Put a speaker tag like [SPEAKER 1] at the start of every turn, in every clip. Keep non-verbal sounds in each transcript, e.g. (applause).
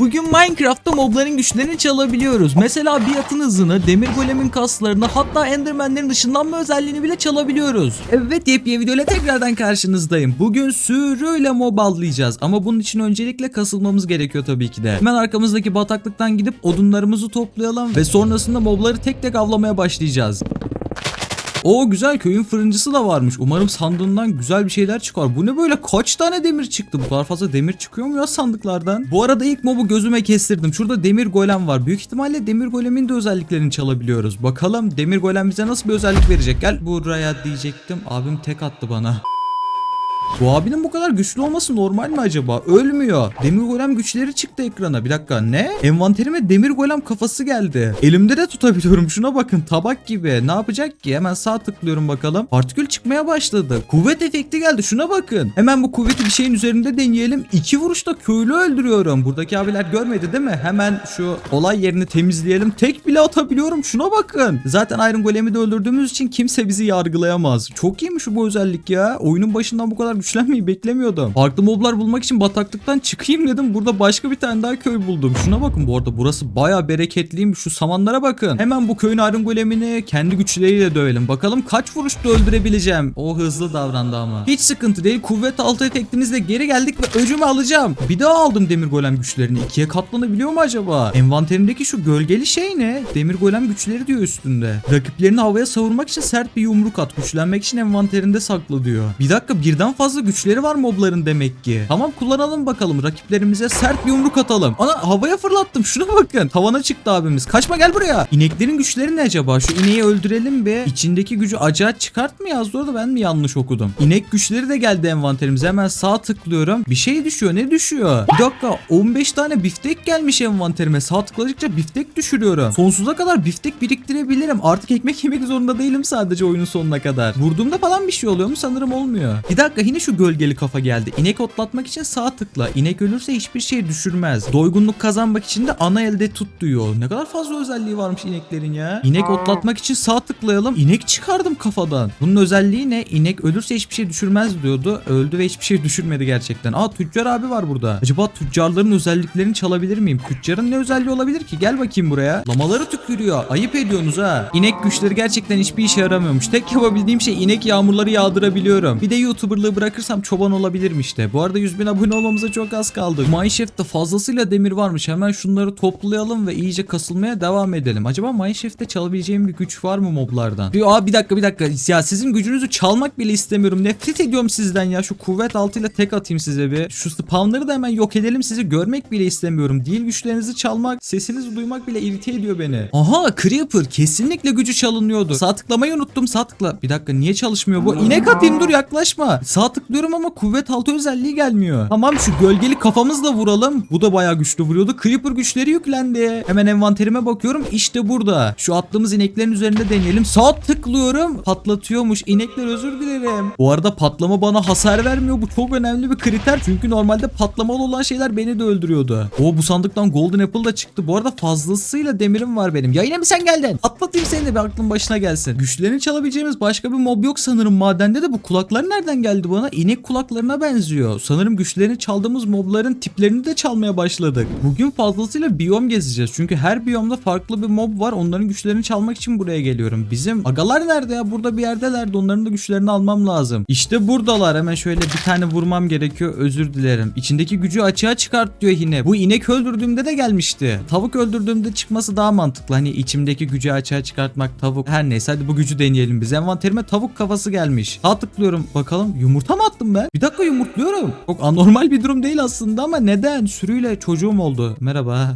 [SPEAKER 1] Bugün Minecraft'ta mobların güçlerini çalabiliyoruz. Mesela bir atın hızını, demir golemin kaslarını hatta endermenlerin ışınlanma özelliğini bile çalabiliyoruz. Evet yepyeni videoyla tekrardan karşınızdayım. Bugün sürüyle mob avlayacağız ama bunun için öncelikle kasılmamız gerekiyor tabii ki de. Hemen arkamızdaki bataklıktan gidip odunlarımızı toplayalım ve sonrasında mobları tek tek avlamaya başlayacağız. O güzel köyün fırıncısı da varmış. Umarım sandığından güzel bir şeyler çıkar. Bu ne böyle kaç tane demir çıktı? Bu kadar fazla demir çıkıyor mu ya sandıklardan? Bu arada ilk mobu gözüme kestirdim. Şurada demir golem var. Büyük ihtimalle demir golemin de özelliklerini çalabiliyoruz. Bakalım demir golem bize nasıl bir özellik verecek? Gel buraya diyecektim. Abim tek attı bana. Bu abinin bu kadar güçlü olması normal mi acaba? Ölmüyor. Demir golem güçleri çıktı ekrana. Bir dakika ne? Envanterime demir golem kafası geldi. Elimde de tutabiliyorum. Şuna bakın tabak gibi. Ne yapacak ki? Hemen sağ tıklıyorum bakalım. Partikül çıkmaya başladı. Kuvvet efekti geldi. Şuna bakın. Hemen bu kuvveti bir şeyin üzerinde deneyelim. İki vuruşta köylü öldürüyorum. Buradaki abiler görmedi değil mi? Hemen şu olay yerini temizleyelim. Tek bile atabiliyorum. Şuna bakın. Zaten Iron Golem'i de öldürdüğümüz için kimse bizi yargılayamaz. Çok iyiymiş bu özellik ya. Oyunun başından bu kadar güçlenmeyi beklemiyordum. Farklı moblar bulmak için bataklıktan çıkayım dedim. Burada başka bir tane daha köy buldum. Şuna bakın bu arada burası baya bereketliymiş. Şu samanlara bakın. Hemen bu köyün Iron Golem'ini kendi güçleriyle dövelim. Bakalım kaç vuruşta öldürebileceğim. O hızlı davrandı ama. Hiç sıkıntı değil. Kuvvet altı efektimizle geri geldik ve öcümü alacağım. Bir daha aldım demir golem güçlerini. İkiye katlanabiliyor mu acaba? Envanterimdeki şu gölgeli şey ne? Demir golem güçleri diyor üstünde. Rakiplerini havaya savurmak için sert bir yumruk at. Güçlenmek için envanterinde sakla diyor. Bir dakika birden fazla güçleri var mobların demek ki. Tamam kullanalım bakalım. Rakiplerimize sert bir yumruk atalım. Ana havaya fırlattım. Şuna bakın. Tavana çıktı abimiz. Kaçma gel buraya. İneklerin güçleri ne acaba? Şu ineği öldürelim be. İçindeki gücü acayip çıkart mı yazdı orada ben mi yanlış okudum? İnek güçleri de geldi envanterimize. Hemen sağ tıklıyorum. Bir şey düşüyor. Ne düşüyor? Bir dakika 15 tane biftek gelmiş envanterime. Sağ tıkladıkça biftek düşürüyorum. Sonsuza kadar biftek biriktirebilirim. Artık ekmek yemek zorunda değilim sadece oyunun sonuna kadar. Vurduğumda falan bir şey oluyor mu? Sanırım olmuyor. Bir dakika yine şu gölgeli kafa geldi. İnek otlatmak için sağ tıkla. İnek ölürse hiçbir şey düşürmez. Doygunluk kazanmak için de ana elde tut diyor. Ne kadar fazla özelliği varmış ineklerin ya. İnek otlatmak için sağ tıklayalım. İnek çıkardım kafadan. Bunun özelliği ne? İnek ölürse hiçbir şey düşürmez diyordu. Öldü ve hiçbir şey düşürmedi gerçekten. Aa tüccar abi var burada. Acaba tüccarların özelliklerini çalabilir miyim? Tüccarın ne özelliği olabilir ki? Gel bakayım buraya. Lamaları tükürüyor. Ayıp ediyorsunuz ha. İnek güçleri gerçekten hiçbir işe yaramıyormuş. Tek yapabildiğim şey inek yağmurları yağdırabiliyorum. Bir de YouTuber'lığı bırakırsam çoban olabilirim işte. Bu arada 100 bin abone olmamıza çok az kaldı. Mineshaft'ta fazlasıyla demir varmış. Hemen şunları toplayalım ve iyice kasılmaya devam edelim. Acaba Mineshaft'te çalabileceğim bir güç var mı moblardan? Bir, aa, bir dakika bir dakika. Ya sizin gücünüzü çalmak bile istemiyorum. Nefret ediyorum sizden ya. Şu kuvvet altıyla tek atayım size bir. Şu spamları da hemen yok edelim. Sizi görmek bile istemiyorum. Değil güçlerinizi çalmak, sesinizi duymak bile irite ediyor beni. Aha Creeper kesinlikle gücü çalınıyordu. Sağ tıklamayı unuttum. Sağ tıkla. Bir dakika niye çalışmıyor bu? İnek atayım dur yaklaşma. Sağ tıklıyorum ama kuvvet altı özelliği gelmiyor. Tamam şu gölgeli kafamızla vuralım. Bu da bayağı güçlü vuruyordu. Creeper güçleri yüklendi. Hemen envanterime bakıyorum. İşte burada. Şu attığımız ineklerin üzerinde deneyelim. Sağ tıklıyorum. Patlatıyormuş. İnekler özür dilerim. Bu arada patlama bana hasar vermiyor. Bu çok önemli bir kriter. Çünkü normalde patlamalı olan şeyler beni de öldürüyordu. O bu sandıktan Golden Apple da çıktı. Bu arada fazlasıyla demirim var benim. Ya yine mi sen geldin? Atlatayım seni de bir aklın başına gelsin. Güçlerini çalabileceğimiz başka bir mob yok sanırım. Madende de bu kulaklar nereden geldi bana? İnek kulaklarına benziyor. Sanırım güçlerini çaldığımız mobların tiplerini de çalmaya başladık. Bugün fazlasıyla biyom gezeceğiz. Çünkü her biyomda farklı bir mob var. Onların güçlerini çalmak için buraya geliyorum. Bizim agalar nerede ya? Burada bir yerdelerdi. Onların da güçlerini almam lazım. İşte buradalar. Hemen şöyle bir tane vurmam gerekiyor. Özür dilerim. İçindeki gücü açığa çıkart diyor yine. Bu inek öldürdüğümde de gelmişti. Tavuk öldürdüğümde çıkması daha mantıklı. Hani içimdeki gücü açığa çıkartmak tavuk. Her neyse hadi bu gücü deneyelim biz. Envanterime tavuk kafası gelmiş. Sağ tıklıyorum. Bakalım yumurta mı attım ben? Bir dakika yumurtluyorum. Çok anormal bir durum değil aslında ama neden? Sürüyle çocuğum oldu. Merhaba.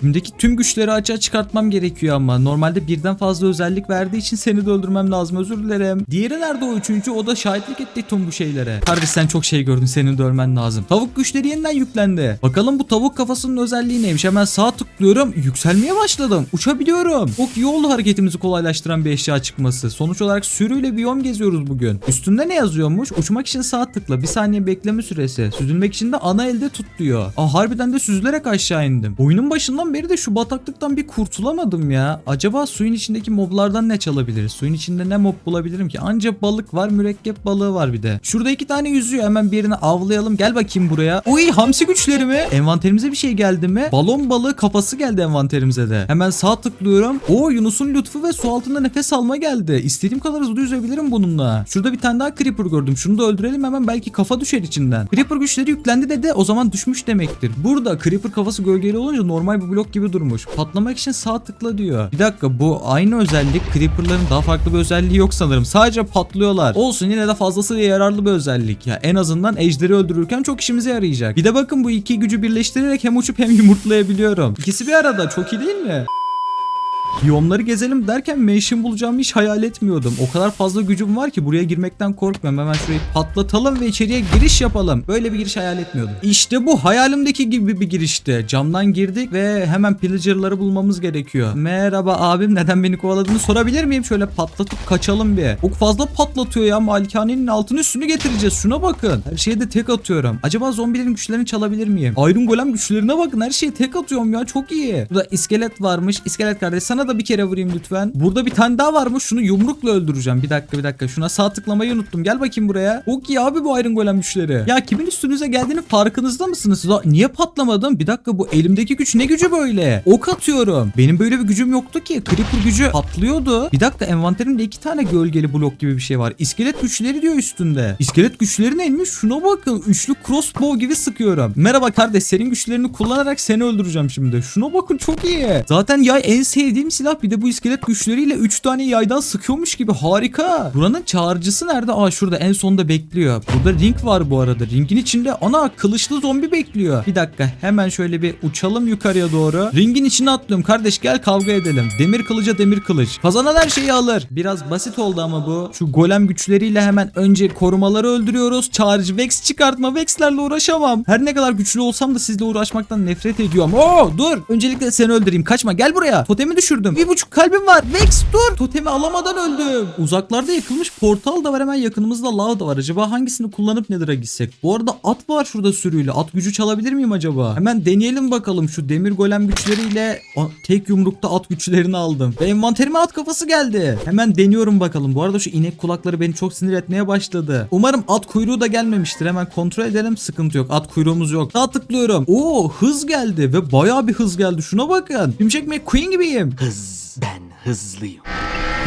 [SPEAKER 1] Şimdiki tüm güçleri açığa çıkartmam gerekiyor ama normalde birden fazla özellik verdiği için seni de öldürmem lazım özür dilerim. Diğeri nerede o üçüncü o da şahitlik etti tüm bu şeylere. Kardeş sen çok şey gördün senin de ölmen lazım. Tavuk güçleri yeniden yüklendi. Bakalım bu tavuk kafasının özelliği neymiş hemen sağ tıklıyorum yükselmeye başladım uçabiliyorum. Çok iyi oldu hareketimizi kolaylaştıran bir eşya çıkması. Sonuç olarak sürüyle biyom geziyoruz bugün. Üstünde ne yazıyormuş? Uçmak için sağ tıkla bir saniye bekleme süresi. Süzülmek için de ana elde tut diyor. Aa harbiden de süzülerek aşağı indim. Oyunun başında başından beri de şu bataklıktan bir kurtulamadım ya. Acaba suyun içindeki moblardan ne çalabiliriz? Suyun içinde ne mob bulabilirim ki? Anca balık var, mürekkep balığı var bir de. Şurada iki tane yüzüyor. Hemen birini avlayalım. Gel bakayım buraya. Uy hamsi güçleri mi? Envanterimize bir şey geldi mi? Balon balığı kafası geldi envanterimize de. Hemen sağ tıklıyorum. Oo Yunus'un lütfu ve su altında nefes alma geldi. İstediğim kadar hızlı yüzebilirim bununla. Şurada bir tane daha creeper gördüm. Şunu da öldürelim hemen belki kafa düşer içinden. Creeper güçleri yüklendi dedi. O zaman düşmüş demektir. Burada creeper kafası gölgeli olunca normal bir blok gibi durmuş. Patlamak için sağ tıkla diyor. Bir dakika bu aynı özellik. Creeper'ların daha farklı bir özelliği yok sanırım. Sadece patlıyorlar. Olsun yine de fazlasıyla yararlı bir özellik. Ya en azından ejderi öldürürken çok işimize yarayacak. Bir de bakın bu iki gücü birleştirerek hem uçup hem yumurtlayabiliyorum. İkisi bir arada çok iyi değil mi? Biyomları gezelim derken mansion bulacağımı hiç hayal etmiyordum. O kadar fazla gücüm var ki buraya girmekten korkmuyorum. Hemen şurayı patlatalım ve içeriye giriş yapalım. Böyle bir giriş hayal etmiyordum. İşte bu hayalimdeki gibi bir girişti. Camdan girdik ve hemen pillager'ları bulmamız gerekiyor. Merhaba abim neden beni kovaladığını sorabilir miyim? Şöyle patlatıp kaçalım bir. Çok fazla patlatıyor ya. Malikanenin altını üstünü getireceğiz. Şuna bakın. Her şeye de tek atıyorum. Acaba zombilerin güçlerini çalabilir miyim? Iron Golem güçlerine bakın. Her şeye tek atıyorum ya. Çok iyi. Burada iskelet varmış. İskelet kardeş sana da bir kere vurayım lütfen. Burada bir tane daha varmış. Şunu yumrukla öldüreceğim. Bir dakika bir dakika. Şuna sağ tıklamayı unuttum. Gel bakayım buraya. Çok iyi abi bu Iron Golem güçleri. Ya kimin üstünüze geldiğini farkınızda mısınız? La, niye patlamadım? Bir dakika bu elimdeki güç ne gücü böyle? Ok atıyorum. Benim böyle bir gücüm yoktu ki. Creeper gücü patlıyordu. Bir dakika envanterimde iki tane gölgeli blok gibi bir şey var. İskelet güçleri diyor üstünde. İskelet güçleri neymiş? Şuna bakın. Üçlü crossbow gibi sıkıyorum. Merhaba kardeş senin güçlerini kullanarak seni öldüreceğim şimdi. Şuna bakın çok iyi. Zaten yay en sevdiğim silah bir de bu iskelet güçleriyle 3 tane yaydan sıkıyormuş gibi harika. Buranın çağrıcısı nerede? Aa şurada en sonda bekliyor. Burada ring var bu arada. Ringin içinde ana kılıçlı zombi bekliyor. Bir dakika hemen şöyle bir uçalım yukarıya doğru. Ringin içine atlıyorum. Kardeş gel kavga edelim. Demir kılıca demir kılıç. Kazanan her şeyi alır. Biraz basit oldu ama bu. Şu golem güçleriyle hemen önce korumaları öldürüyoruz. Charge Vex çıkartma. Vex'lerle uğraşamam. Her ne kadar güçlü olsam da sizle uğraşmaktan nefret ediyorum. Oo dur. Öncelikle seni öldüreyim. Kaçma gel buraya. Totemi düşürdüm. Bir buçuk kalbim var. Vex dur. Totemi alamadan öldüm. Uzaklarda yakılmış portal da var. Hemen yakınımızda lav da var. Acaba hangisini kullanıp Nether'a gitsek? Bu arada at var şurada sürüyle. At gücü çalabilir miyim acaba? Hemen deneyelim bakalım. Şu demir golem güçleriyle Aa, tek yumrukta at güçlerini aldım. Ve envanterime at kafası geldi. Hemen deniyorum bakalım. Bu arada şu inek kulakları beni çok sinir etmeye başladı. Umarım at kuyruğu da gelmemiştir. Hemen kontrol edelim. Sıkıntı yok. At kuyruğumuz yok. Sağ tıklıyorum. Oo hız geldi ve bayağı bir hız geldi. Şuna bakın. Şimşek McQueen gibiyim.
[SPEAKER 2] Hız ben hızlıyım.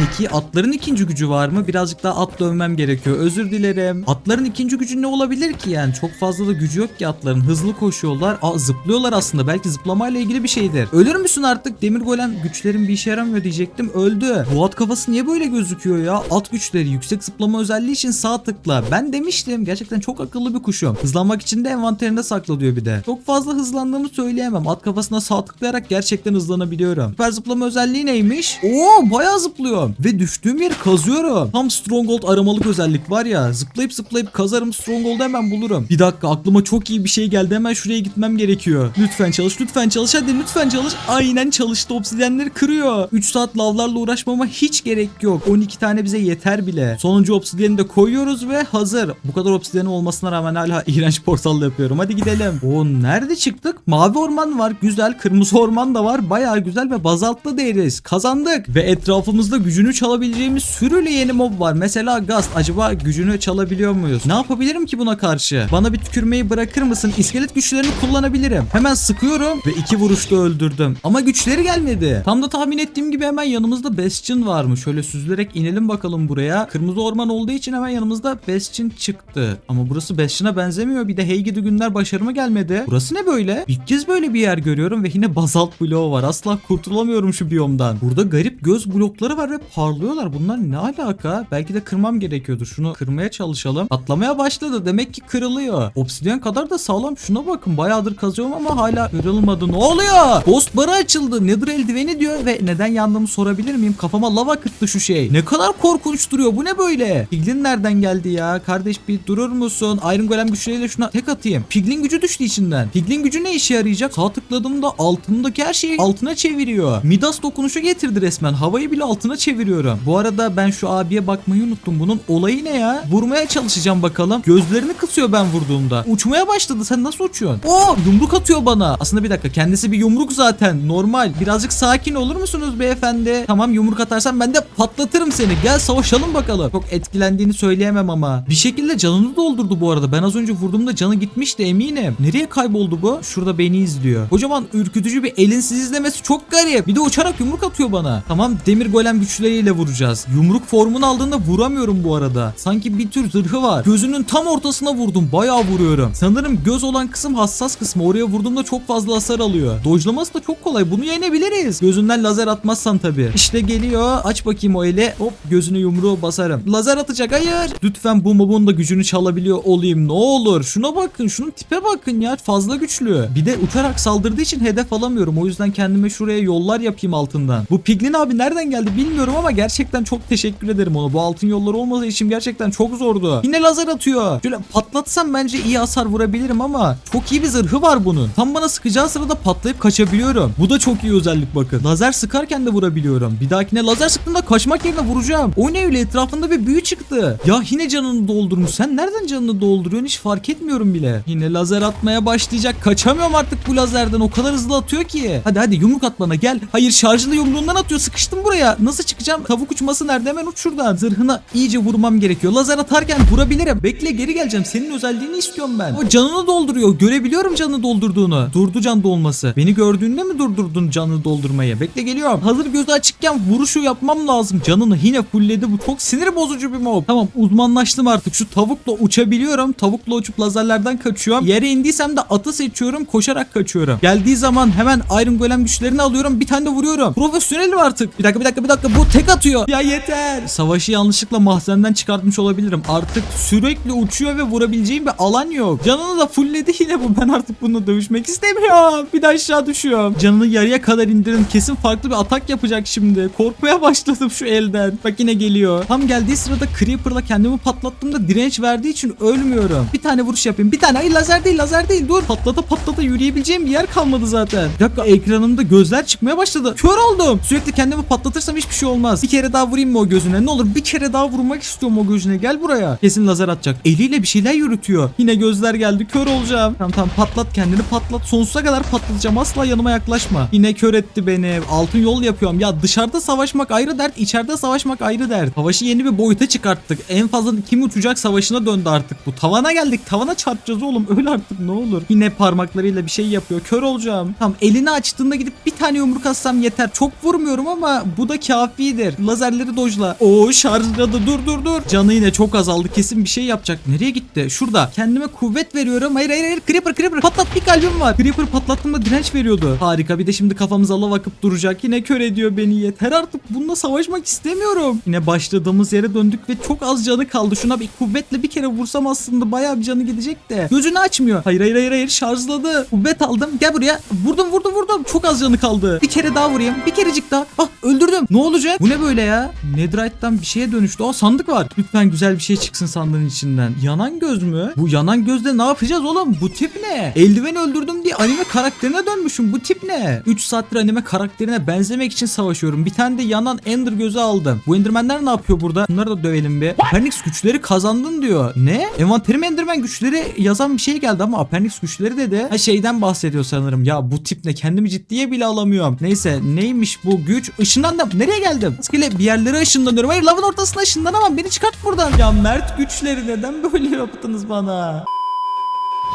[SPEAKER 1] Peki atların ikinci gücü var mı? Birazcık daha at dövmem gerekiyor. Özür dilerim. Atların ikinci gücü ne olabilir ki yani? Çok fazla da gücü yok ki atların. Hızlı koşuyorlar. Aa zıplıyorlar aslında. Belki zıplamayla ilgili bir şeydir. Ölür müsün artık? Demir golem güçlerin bir işe yaramıyor diyecektim. Öldü. Bu at kafası niye böyle gözüküyor ya? At güçleri yüksek zıplama özelliği için sağ tıkla. Ben demiştim. Gerçekten çok akıllı bir kuşum. Hızlanmak için de envanterinde sakla diyor bir de. Çok fazla hızlandığımı söyleyemem. At kafasına sağ tıklayarak gerçekten hızlanabiliyorum. Süper zıplama özelliği neymiş? Oo bayağı zıplıyorum. Ve düştüğüm yeri kazıyorum. Tam Stronghold aramalık özellik var ya. Zıplayıp zıplayıp kazarım Stronghold'u hemen bulurum. Bir dakika aklıma çok iyi bir şey geldi. Hemen şuraya gitmem gerekiyor. Lütfen çalış lütfen çalış hadi lütfen çalış. Aynen çalıştı obsidyenleri kırıyor. 3 saat lavlarla uğraşmama hiç gerek yok. 12 tane bize yeter bile. Sonuncu obsidyeni de koyuyoruz ve hazır. Bu kadar obsidyen olmasına rağmen hala iğrenç portal yapıyorum. Hadi gidelim. O nerede çıktık? Mavi orman var. Güzel. Kırmızı orman da var. Bayağı güzel ve bazaltta değeriz. Kazandık. Ve etrafımızda gücünü çalabileceğimiz sürüyle yeni mob var. Mesela Gast. Acaba gücünü çalabiliyor muyuz? Ne yapabilirim ki buna karşı? Bana bir tükürmeyi bırakır mısın? İskelet güçlerini kullanabilirim. Hemen sıkıyorum ve iki vuruşta öldürdüm. Ama güçleri gelmedi. Tam da tahmin ettiğim gibi hemen yanımızda Bastion varmış. Şöyle süzülerek inelim bakalım buraya. Kırmızı orman olduğu için hemen yanımızda Bastion çıktı. Ama burası Bastion'a benzemiyor. Bir de hey gidi günler başarıma gelmedi. Burası ne böyle? İlk kez böyle bir yer görüyorum ve yine bazalt bloğu var. Asla kurtulamıyorum şu biyomdan. Burada garip göz blokları var ve parlıyorlar. Bunlar ne alaka? Belki de kırmam gerekiyordur. Şunu kırmaya çalışalım. Atlamaya başladı. Demek ki kırılıyor. Obsidyen kadar da sağlam. Şuna bakın. Bayağıdır kazıyorum ama hala kırılmadı. Ne oluyor? Ghost barı açıldı. Nether eldiveni diyor ve neden yandığımı sorabilir miyim? Kafama lava kıttı şu şey. Ne kadar korkunç duruyor. Bu ne böyle? Piglin nereden geldi ya? Kardeş bir durur musun? Iron Golem güçleriyle şuna tek atayım. Piglin gücü düştü içinden. Piglin gücü ne işe yarayacak? Sağ tıkladığımda altındaki her şeyi altına çeviriyor. Midas dokunuşu getirdi resmen. Havayı bile altına çeviriyor çeviriyorum. Bu arada ben şu abiye bakmayı unuttum. Bunun olayı ne ya? Vurmaya çalışacağım bakalım. Gözlerini kısıyor ben vurduğumda. Uçmaya başladı. Sen nasıl uçuyorsun? Oo yumruk atıyor bana. Aslında bir dakika kendisi bir yumruk zaten. Normal. Birazcık sakin olur musunuz beyefendi? Tamam yumruk atarsan ben de patlatırım seni. Gel savaşalım bakalım. Çok etkilendiğini söyleyemem ama. Bir şekilde canını doldurdu bu arada. Ben az önce vurduğumda canı gitmişti eminim. Nereye kayboldu bu? Şurada beni izliyor. Kocaman ürkütücü bir elin sizi izlemesi çok garip. Bir de uçarak yumruk atıyor bana. Tamam demir golem güçleriyle vuracağız. Yumruk formunu aldığında vuramıyorum bu arada. Sanki bir tür zırhı var. Gözünün tam ortasına vurdum. Bayağı vuruyorum. Sanırım göz olan kısım hassas kısmı. Oraya vurduğumda çok fazla hasar alıyor. Dojlaması da çok kolay. Bunu yenebiliriz. Gözünden lazer atmazsan tabii. İşte geliyor. Aç bakayım o eli. Hop gözünü yumruğu basarım. Lazer atacak. Hayır. Lütfen bu mobun da gücünü çalabiliyor olayım. Ne olur. Şuna bakın. Şunun tipe bakın ya. Fazla güçlü. Bir de uçarak saldırdığı için hedef alamıyorum. O yüzden kendime şuraya yollar yapayım altından. Bu Piglin abi nereden geldi bilmiyorum ama gerçekten çok teşekkür ederim ona. Bu altın yolları olmadığı için gerçekten çok zordu. Yine lazer atıyor. Şöyle patlatsam bence iyi hasar vurabilirim ama çok iyi bir zırhı var bunun. Tam bana sıkacağı sırada patlayıp kaçabiliyorum. Bu da çok iyi özellik bakın. Lazer sıkarken de vurabiliyorum. Bir dahakine lazer sıktığımda kaçmak yerine vuracağım. O ne öyle etrafında bir büyü çıktı. Ya yine canını doldurmuş. Sen nereden canını dolduruyorsun hiç fark etmiyorum bile. Yine lazer atmaya başlayacak. Kaçamıyorum artık bu lazerden. O kadar hızlı atıyor ki. Hadi hadi yumruk at bana gel. Hayır şarjlı yumruğundan atıyor. Sıkıştım buraya. Nasıl çıkacağım? Tavuk uçması nerede? Hemen uç şuradan. Zırhına iyice vurmam gerekiyor. Lazer atarken vurabilirim. Bekle geri geleceğim. Senin özelliğini istiyorum ben. O canını dolduruyor. Görebiliyorum canını doldurduğunu. Durdu can dolması. Beni gördüğünde mi durdurdun canını doldurmayı? Bekle geliyorum. Hazır gözü açıkken vuruşu yapmam lazım. Canını yine fullledi. Bu çok sinir bozucu bir mob. Tamam uzmanlaştım artık. Şu tavukla uçabiliyorum. Tavukla uçup lazerlerden kaçıyorum. Yere indiysem de atı seçiyorum. Koşarak kaçıyorum. Geldiği zaman hemen Iron Golem güçlerini alıyorum. Bir tane de vuruyorum. Profesyonelim artık. Bir dakika bir dakika bir dakika. Bu tek atıyor. Ya yeter. Savaşı yanlışlıkla mahzenden çıkartmış olabilirim. Artık sürekli uçuyor ve vurabileceğim bir alan yok. Canını da fullledi yine bu. Ben artık bununla dövüşmek istemiyorum. Bir de aşağı düşüyorum. Canını yarıya kadar indirin. Kesin farklı bir atak yapacak şimdi. Korkmaya başladım şu elden. Bak yine geliyor. Tam geldiği sırada Creeper'la kendimi patlattığımda direnç verdiği için ölmüyorum. Bir tane vuruş yapayım. Bir tane. Hayır lazer değil lazer değil. Dur. Patlata patlata yürüyebileceğim bir yer kalmadı zaten. Bir dakika ekranımda gözler çıkmaya başladı. Kör oldum. Sürekli kendimi patlatırsam hiçbir şey olmaz. Bir kere daha vurayım mı o gözüne? Ne olur bir kere daha vurmak istiyorum o gözüne. Gel buraya. Kesin lazer atacak. Eliyle bir şeyler yürütüyor. Yine gözler geldi. Kör olacağım. Tamam tamam patlat kendini patlat. Sonsuza kadar patlatacağım. Asla yanıma yaklaşma. Yine kör etti beni. Altın yol yapıyorum. Ya dışarıda savaşmak ayrı dert. içeride savaşmak ayrı dert. Savaşı yeni bir boyuta çıkarttık. En fazla kim uçacak savaşına döndü artık bu. Tavana geldik. Tavana çarpacağız oğlum. Öyle artık ne olur. Yine parmaklarıyla bir şey yapıyor. Kör olacağım. Tamam elini açtığında gidip bir tane yumruk atsam yeter. Çok vurmuyorum ama bu da kafidir. Lazerleri dojla. Oo şarjladı. Dur dur dur. Canı yine çok azaldı. Kesin bir şey yapacak. Nereye gitti? Şurada. Kendime kuvvet veriyorum. Hayır hayır hayır. Creeper Creeper. Patlat bir kalbim var. Creeper patlattığımda direnç veriyordu. Harika. Bir de şimdi kafamıza lav akıp duracak. Yine kör ediyor beni. Yeter artık. Bununla savaşmak istemiyorum. Yine başladığımız yere döndük ve çok az canı kaldı. Şuna bir kuvvetle bir kere vursam aslında bayağı bir canı gidecek de. Gözünü açmıyor. Hayır hayır hayır hayır. Şarjladı. Kuvvet aldım. Gel buraya. Vurdum vurdum vurdum. Çok az canı kaldı. Bir kere daha vurayım. Bir kerecik daha. Ah öldürdüm. Ne olacak? Bu ne böyle ya? Netherite'dan bir şeye dönüştü. Aa sandık var. Lütfen güzel bir şey çıksın sandığın içinden. Yanan göz mü? Bu yanan gözde ne yapacağız oğlum? Bu tip ne? Eldiveni öldürdüm diye anime karakterine dönmüşüm. Bu tip ne? 3 saattir anime karakterine benzemek için savaşıyorum. Bir tane de yanan Ender gözü aldım. Bu Endermenler ne yapıyor burada? Bunları da dövelim bir. Apernix güçleri kazandın diyor. Ne? Envanterime Enderman güçleri yazan bir şey geldi ama Apernix güçleri dedi. Ha şeyden bahsediyor sanırım. Ya bu tip ne? Kendimi ciddiye bile alamıyorum. Neyse neymiş bu güç? Işınlandım. Nereye geldim? Rastgele bir yerlere ışınlanıyorum. Hayır lavın ortasına ışınlanamam. Beni çıkart buradan. Ya Mert güçleri neden böyle yaptınız bana?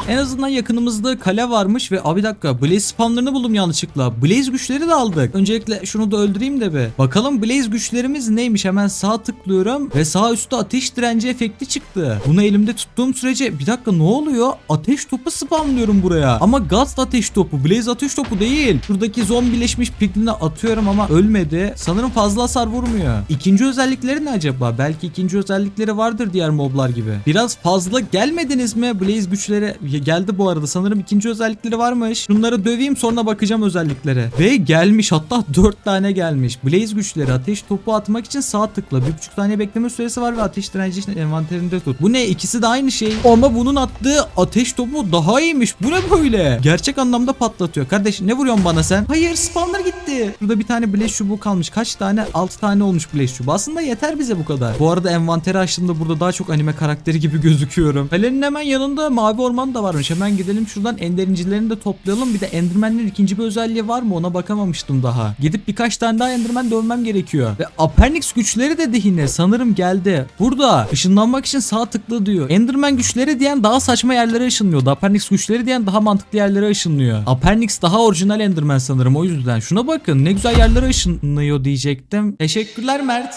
[SPEAKER 1] En azından yakınımızda kale varmış ve abi dakika Blaze spamlarını buldum yanlışlıkla. Blaze güçleri de aldık. Öncelikle şunu da öldüreyim de bir. Bakalım Blaze güçlerimiz neymiş? Hemen sağ tıklıyorum ve sağ üstte ateş direnci efekti çıktı. Bunu elimde tuttuğum sürece bir dakika ne oluyor? Ateş topu spamlıyorum buraya. Ama Ghost ateş topu. Blaze ateş topu değil. Şuradaki zombileşmiş pigline atıyorum ama ölmedi. Sanırım fazla hasar vurmuyor. İkinci özellikleri ne acaba? Belki ikinci özellikleri vardır diğer moblar gibi. Biraz fazla gelmediniz mi? Blaze güçleri geldi bu arada. Sanırım ikinci özellikleri varmış. Şunları döveyim sonra bakacağım özelliklere. Ve gelmiş hatta 4 tane gelmiş. Blaze güçleri ateş topu atmak için sağ tıkla. 1,5 saniye bekleme süresi var ve ateş direnci için envanterinde tut. Bu ne? İkisi de aynı şey. Ama bunun attığı ateş topu daha iyiymiş. Bu ne böyle? Gerçek anlamda patlatıyor. Kardeş ne vuruyorsun bana sen? Hayır spawner gitti. Burada bir tane Blaze çubuğu kalmış. Kaç tane? 6 tane olmuş Blaze çubuğu. Aslında yeter bize bu kadar. Bu arada envanteri açtığımda burada daha çok anime karakteri gibi (laughs) gözüküyorum. Kalenin hemen yanında mavi orman da varmış. Hemen gidelim şuradan ender incilerini de toplayalım. Bir de endermenlerin ikinci bir özelliği var mı ona bakamamıştım daha. Gidip birkaç tane daha enderman dövmem gerekiyor. Ve Apernix güçleri dedi yine. Sanırım geldi. Burada ışınlanmak için sağ tıkla diyor. Enderman güçleri diyen daha saçma yerlere ışınlıyordu. Apernix güçleri diyen daha mantıklı yerlere ışınlıyor. Apernix daha orijinal enderman sanırım o yüzden. Şuna bakın ne güzel yerlere ışınlıyor diyecektim. Teşekkürler Mert.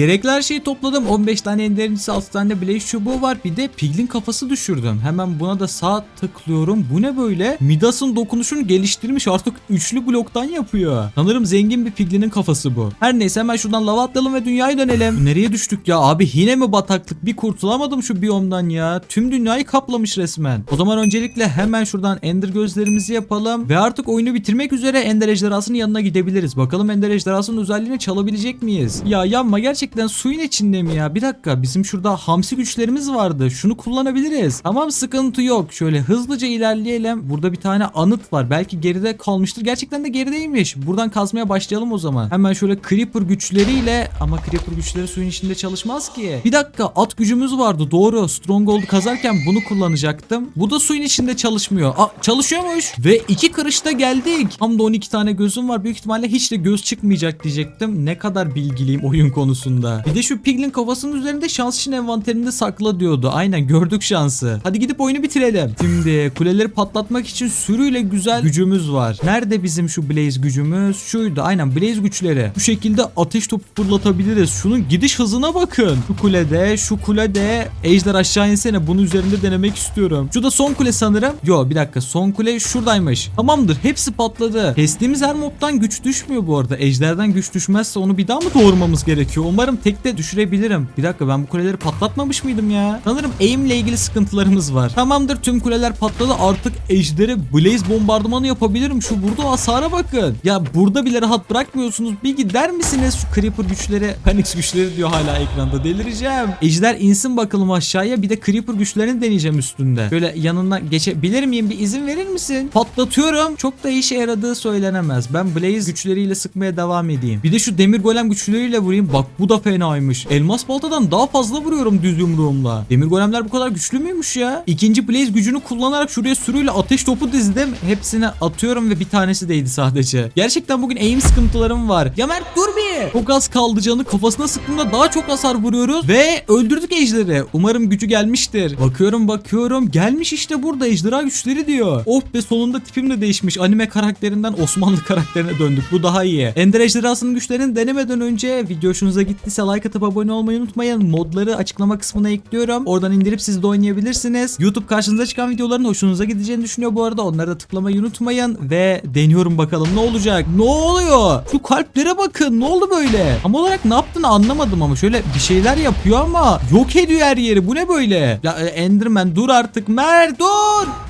[SPEAKER 1] Gerekli her şeyi topladım. 15 tane enderincisi 6 tane blaze çubuğu var. Bir de piglin kafası düşürdüm. Hemen buna da sağ tıklıyorum. Bu ne böyle? Midas'ın dokunuşunu geliştirmiş. Artık üçlü bloktan yapıyor. Sanırım zengin bir piglinin kafası bu. Her neyse hemen şuradan lava atlayalım ve dünyaya dönelim. (laughs) Nereye düştük ya? Abi yine mi bataklık? Bir kurtulamadım şu biyomdan ya. Tüm dünyayı kaplamış resmen. O zaman öncelikle hemen şuradan ender gözlerimizi yapalım. Ve artık oyunu bitirmek üzere ender ejderhasının yanına gidebiliriz. Bakalım ender ejderhasının özelliğini çalabilecek miyiz? Ya yanma gerçekten suyun içinde mi ya? Bir dakika bizim şurada hamsi güçlerimiz vardı. Şunu kullanabiliriz. Tamam sıkıntı yok. Şöyle hızlıca ilerleyelim. Burada bir tane anıt var. Belki geride kalmıştır. Gerçekten de gerideymiş. Buradan kazmaya başlayalım o zaman. Hemen şöyle creeper güçleriyle ama creeper güçleri suyun içinde çalışmaz ki. Bir dakika at gücümüz vardı. Doğru. Stronghold kazarken bunu kullanacaktım. Bu da suyun içinde çalışmıyor. Aa çalışıyormuş. Ve iki kırışta geldik. Tam da 12 tane gözüm var. Büyük ihtimalle hiç de göz çıkmayacak diyecektim. Ne kadar bilgiliyim oyun konusunda. Bir de şu piglin kafasının üzerinde şans için envanterinde sakla diyordu. Aynen gördük şansı. Hadi gidip oyunu bitirelim. Şimdi kuleleri patlatmak için sürüyle güzel gücümüz var. Nerede bizim şu blaze gücümüz? Şuydu aynen blaze güçleri. Bu şekilde ateş topu fırlatabiliriz. Şunun gidiş hızına bakın. Şu kulede, şu kulede ejder aşağı insene. Bunu üzerinde denemek istiyorum. Şu da son kule sanırım. Yo bir dakika son kule şuradaymış. Tamamdır hepsi patladı. Kestiğimiz her mobtan güç düşmüyor bu arada. Ejderden güç düşmezse onu bir daha mı doğurmamız gerekiyor? Tekte düşürebilirim. Bir dakika ben bu kuleleri patlatmamış mıydım ya? Sanırım aim ile ilgili sıkıntılarımız var. Tamamdır tüm kuleler patladı. Artık ejderi blaze bombardımanı yapabilirim. Şu burada hasara bakın. Ya burada bile rahat bırakmıyorsunuz. Bir gider misiniz şu creeper güçleri? Phoenix güçleri diyor hala ekranda. Delireceğim. Ejder insin bakalım aşağıya. Bir de creeper güçlerini deneyeceğim üstünde. Böyle yanından geçebilir miyim? Bir izin verir misin? Patlatıyorum. Çok da işe yaradığı söylenemez. Ben blaze güçleriyle sıkmaya devam edeyim. Bir de şu demir golem güçleriyle vurayım. Bak bu da fenaymış. Elmas baltadan daha fazla vuruyorum düz yumruğumla. Demir golemler bu kadar güçlü müymüş ya? İkinci blaze gücünü kullanarak şuraya sürüyle ateş topu dizdim. Hepsine atıyorum ve bir tanesi değdi sadece. Gerçekten bugün aim sıkıntılarım var. Ya Mert dur bir. Çok az kaldı canı kafasına sıktığımda daha çok hasar vuruyoruz. Ve öldürdük ejderi. Umarım gücü gelmiştir. Bakıyorum bakıyorum. Gelmiş işte burada ejderha güçleri diyor. Oh be sonunda tipim de değişmiş. Anime karakterinden Osmanlı (laughs) karakterine döndük. Bu daha iyi. Ender ejderhasının güçlerini denemeden önce video hoşunuza gittiyse like atıp abone olmayı unutmayın. Modları açıklama kısmına ekliyorum. Oradan indirip siz de oynayabilirsiniz. YouTube karşınıza çıkan videoların hoşunuza gideceğini düşünüyor bu arada. Onları da tıklamayı unutmayın. Ve deniyorum bakalım ne olacak. Ne oluyor? Şu kalplere bakın. Ne oldu böyle? Tam olarak ne yaptığını anlamadım ama şöyle bir şeyler yapıyor ama yok ediyor her yeri. Bu ne böyle? Ya e, Enderman dur artık. Mer dur.